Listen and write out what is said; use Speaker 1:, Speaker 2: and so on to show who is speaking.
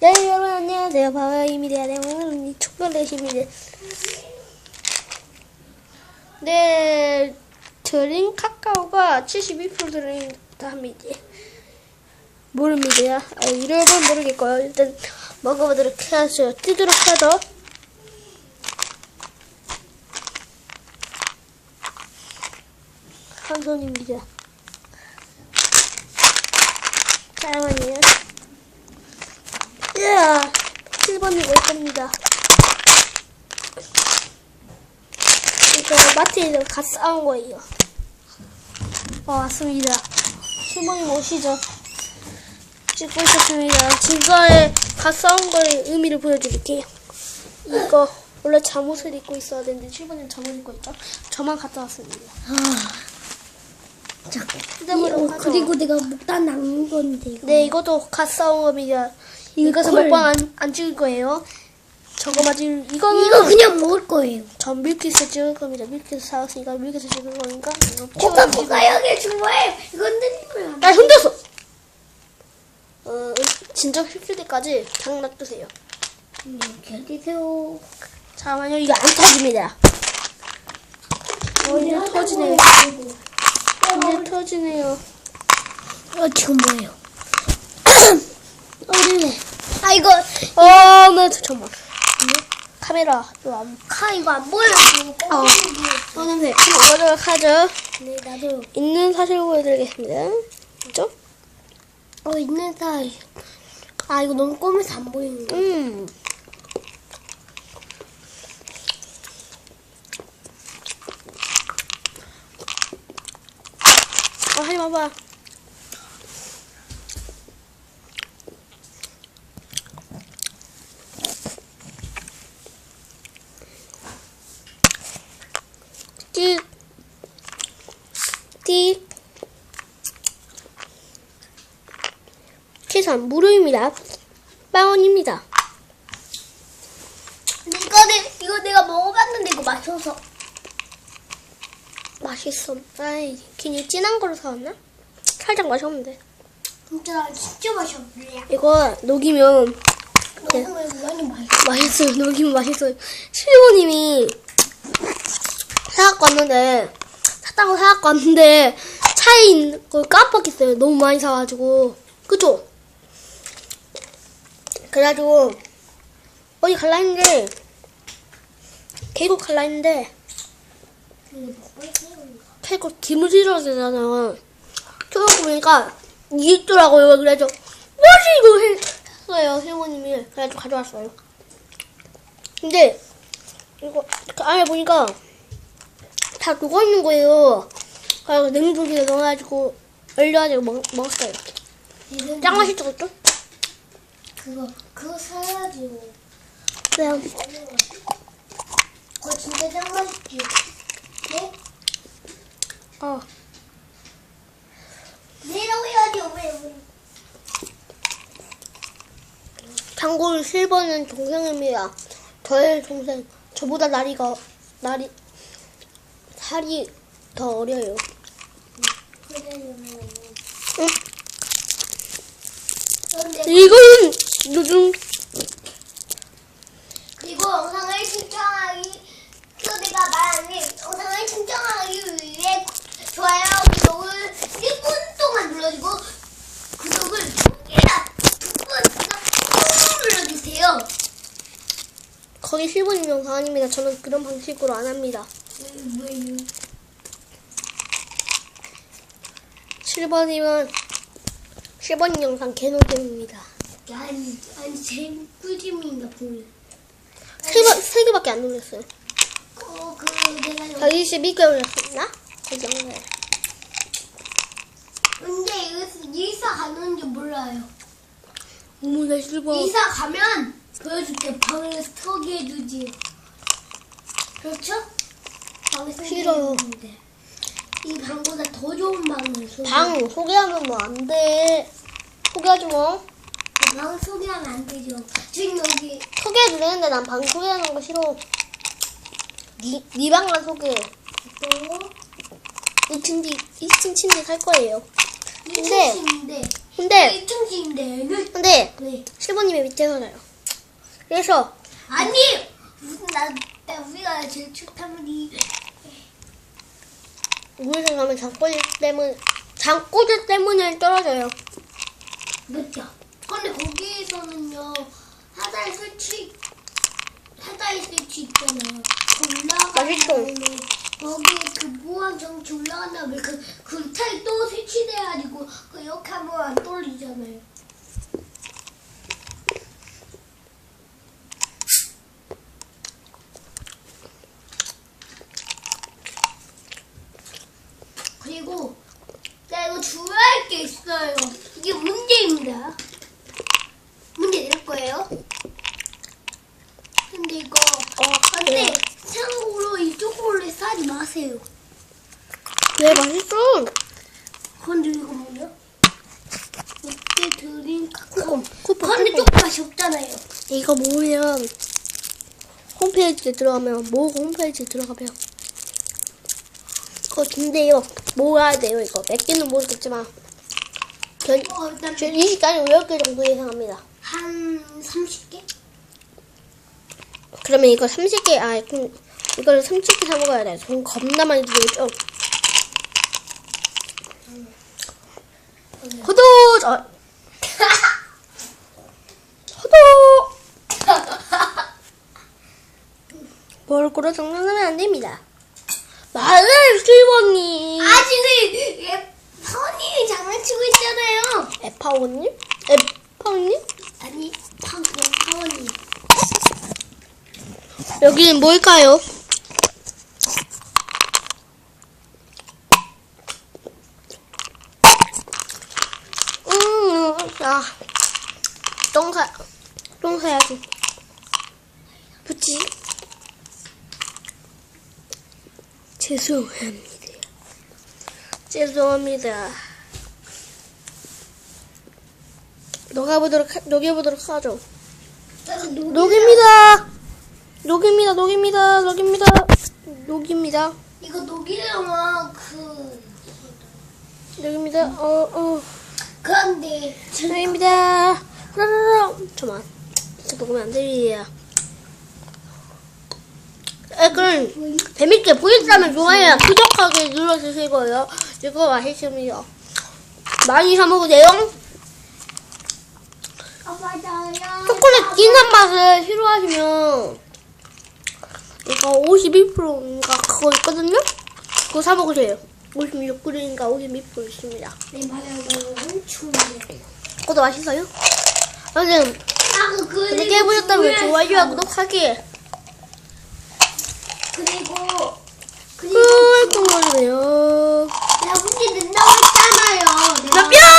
Speaker 1: 네 여러분 안녕하세요. 바바입니다. 네 오늘은 힘이네 네 드림 카카오가 72% 들어있답니다. 모릅니다. 아, 이름은 모르겠고요. 일단 먹어보도록 하죠. 뜨도록 하죠. 한 손입니다. 잠깐만요 야 7번이 올 겁니다. 이거 마트에서 갓 싸운 거예요. 어, 왔습니다. 7번이 오시죠. 찍고 있었습니다. 지금의 갓 싸운 거의 의미를 보여드릴게요. 이거 원래 잠옷을 입고 있어야 되는데 7번은 잠옷 입고 있죠 저만 갔다 왔습니다.
Speaker 2: 자,
Speaker 1: 휴대폰으로
Speaker 2: 어. 그리고 내가 목단 남은 건데 이거.
Speaker 1: 네, 이것도 갓 싸운 겁니다. 이것은
Speaker 2: 콜.
Speaker 1: 먹방 안, 안 찍을 거예요. 저거 맞을, 이거는
Speaker 2: 이거 그냥 먹을 거예요.
Speaker 1: 전 밀키스 찍을 겁니다. 밀키스 사왔으니까 밀키스 찍을 거니까. 이거
Speaker 2: 코카코가 여기 좋아해. 이거 흔들리면
Speaker 1: 나 흔들었어! 어, 진정 시킬 때까지 장 놔두세요.
Speaker 2: 이렇게 해주세요.
Speaker 1: 잠깐만요, 이거 안 터집니다. 어, 이제 터지네요. 이제 터지네요.
Speaker 2: 어, 지금 뭐예요? 어리네. 아, 이거,
Speaker 1: 어, 네, 잠깐만. 카메라, 또 안,
Speaker 2: 카, 이거 안 보여요.
Speaker 1: 어, 어, 냄새. 이거를 하죠.
Speaker 2: 네, 나도.
Speaker 1: 있는 사실 보여드리겠습니다. 그죠?
Speaker 2: 어, 있는 사이. 아, 이거 너무 꼬매서 안 보이는 거.
Speaker 1: 음. 아, 하지 마봐. 띡. 띡. 계산 무료입니다. 빵원입니다.
Speaker 2: 근데 이거는, 이거 내가 먹어봤는데 이거 맛있어서.
Speaker 1: 맛있어. 아이, 괜히 진한 거로 사왔나? 살짝 마셨는데.
Speaker 2: 진짜, 진짜 맛있어요.
Speaker 1: 이거 녹이면 네.
Speaker 2: 먹으면 많이 맛있어.
Speaker 1: 맛있어요. 녹이면 맛있어요. 실버님이 왔는데, 샀다고 사갖고 왔는데, 차에 있는 걸 깜빡했어요. 너무 많이 사가지고. 그쵸? 그래가지고, 어디 갈라 했는데, 계곡 갈라 했는데, 계곡 김을 실어야 되잖아. 켜놓고 보니까, 이게 있더라고요. 그래가지고, 뭐지 이거 했어요. 실버님이. 그래가지고 가져왔어요. 근데, 이거, 그 안에 보니까, 다 녹아 있는 거예요. 그래서 냉동실에 넣어가지고, 얼려가지고 먹, 먹었어요. 짱 맛있죠, 그죠?
Speaker 2: 그거 그거 사야지.
Speaker 1: 그냥,
Speaker 2: 그거 진짜 짱 맛있지. 네?
Speaker 1: 어.
Speaker 2: 내려오야지 왜 왜?
Speaker 1: 참고로 실버는 동생입니다. 저의 동생. 저보다 나이가, 날이, 살이 더 어려요. 응? 이거는 요즘,
Speaker 2: 그리고 영상을 신청하기 말한 게 영상을 신청하기 위해 좋아요 구독을 1분 동안 눌러주고 구독을 눌러주세요.
Speaker 1: 거기 실버님 영상 아닙니다. 저는 그런 방식으로 안 합니다.
Speaker 2: 왜요?
Speaker 1: 실버님은, 실버님 영상 개노잼입니다.
Speaker 2: 아니 아니 제 꿀잼인가 보면.
Speaker 1: 세, 번, 세 개밖에 안 놀렸어요.
Speaker 2: 어 그 내가 영-
Speaker 1: 122개 올렸었나? 그 정도.
Speaker 2: 근데 이거 이사 가는 줄 몰라요.
Speaker 1: 어머, 나 실버.
Speaker 2: 이사 가면 보여줄게 방을 소개해주지. 그렇죠? 방을
Speaker 1: 싫어요.
Speaker 2: 이 방보다 더 좋은 방을 소개.
Speaker 1: 방 소개하면 뭐 안 돼. 소개하지 뭐.
Speaker 2: 방을 소개하면 안 되죠. 지금 여기
Speaker 1: 소개해도 되는데 난 방 소개하는 거 싫어. 니, 니 방만 소개해.
Speaker 2: 또
Speaker 1: 2층 뒤, 2층 침대 살 거예요. 근데-
Speaker 2: 1층인데.
Speaker 1: 근데
Speaker 2: 1층인데.
Speaker 1: 근데
Speaker 2: 네.
Speaker 1: 시부님이 밑에 살아요. 그래서
Speaker 2: 아니 무슨 나, 나 우리가 제일 좋다더 니
Speaker 1: 위에서 가면 장꼬지 때문 장꼬지 때문에 떨어져요.
Speaker 2: 맞죠? 근데 거기에서는요 하다의 설치 하다의 설치 있잖아요. 그 올라가는 거기 그 무한 정치 올라간 다음에 그또 설치돼가지고 그 이렇게 하면 안 떨리잖아요. 그리고 나 이거 주의할 게 있어요. 이게 문제입니다. 문제 낼 거예요. 근데 이거 근데
Speaker 1: 네.
Speaker 2: 참고로 이쪽으로 싸지 마세요.
Speaker 1: 왜 맛있어?
Speaker 2: 근데 이거 뭐야? 이때 드림 카카오.
Speaker 1: 쿠폰,
Speaker 2: 근데
Speaker 1: 쿠폰.
Speaker 2: 조금 맛이 없잖아요.
Speaker 1: 이거 모으면 홈페이지에 들어가면 모으고 홈페이지에 들어가면 그거 근데요 모아야 돼요 이거 몇 개는 모르겠지만 전
Speaker 2: 어, 일단
Speaker 1: 20까지 5개 정도 예상합니다.
Speaker 2: 한 30개?
Speaker 1: 그러면 이거 30개 아 그럼 이거를 30개 사 먹어야 돼. 돈 겁나 많이 들죠. 호도 어. 호도 얼굴로 장난하면 안 됩니다. 말을 실버님
Speaker 2: 아 지금 얘 선이 장난치고 있잖아요.
Speaker 1: 에파오님 에파오님
Speaker 2: 아니 방금 사원이.
Speaker 1: 여기는 뭘까요? 음, 아, 똥 사, 똥 사야지. 붙지? 죄송합니다. 죄송합니다. 녹아보도록, 하- 녹여보도록 하죠. 녹입니다. 녹입니다. 녹입니다. 녹입니다. 녹입니다.
Speaker 2: 이거 녹이려면 그
Speaker 1: 녹입니다. 어, 어.
Speaker 2: 그런데
Speaker 1: 녹입니다. 라라라. 잠깐만. 진짜 녹으면 안. 아, 그럼 재밌게 보셨다면 좋아요. 구독하기 눌러주시고요. 이거 맛있습니다. 많이 사 먹으세요.
Speaker 2: 아 맞아요.
Speaker 1: 초콜릿 진한 맛을 싫어하시면 이거 52%인가 그거 있거든요? 그거 사 먹으세요. 56%인가 52% 있습니다.
Speaker 2: 네 맞아요. 엄청 맛있어요.
Speaker 1: 그것도 맛있어요? 아무튼
Speaker 2: 아 그-
Speaker 1: 재밌게 해보셨다면 좋아요와
Speaker 2: 점.
Speaker 1: 구독하기
Speaker 2: 그리고 그리고
Speaker 1: 꿀꿀거리네요. 나 혹시 늦나고 했잖아요. 내가. 뿅!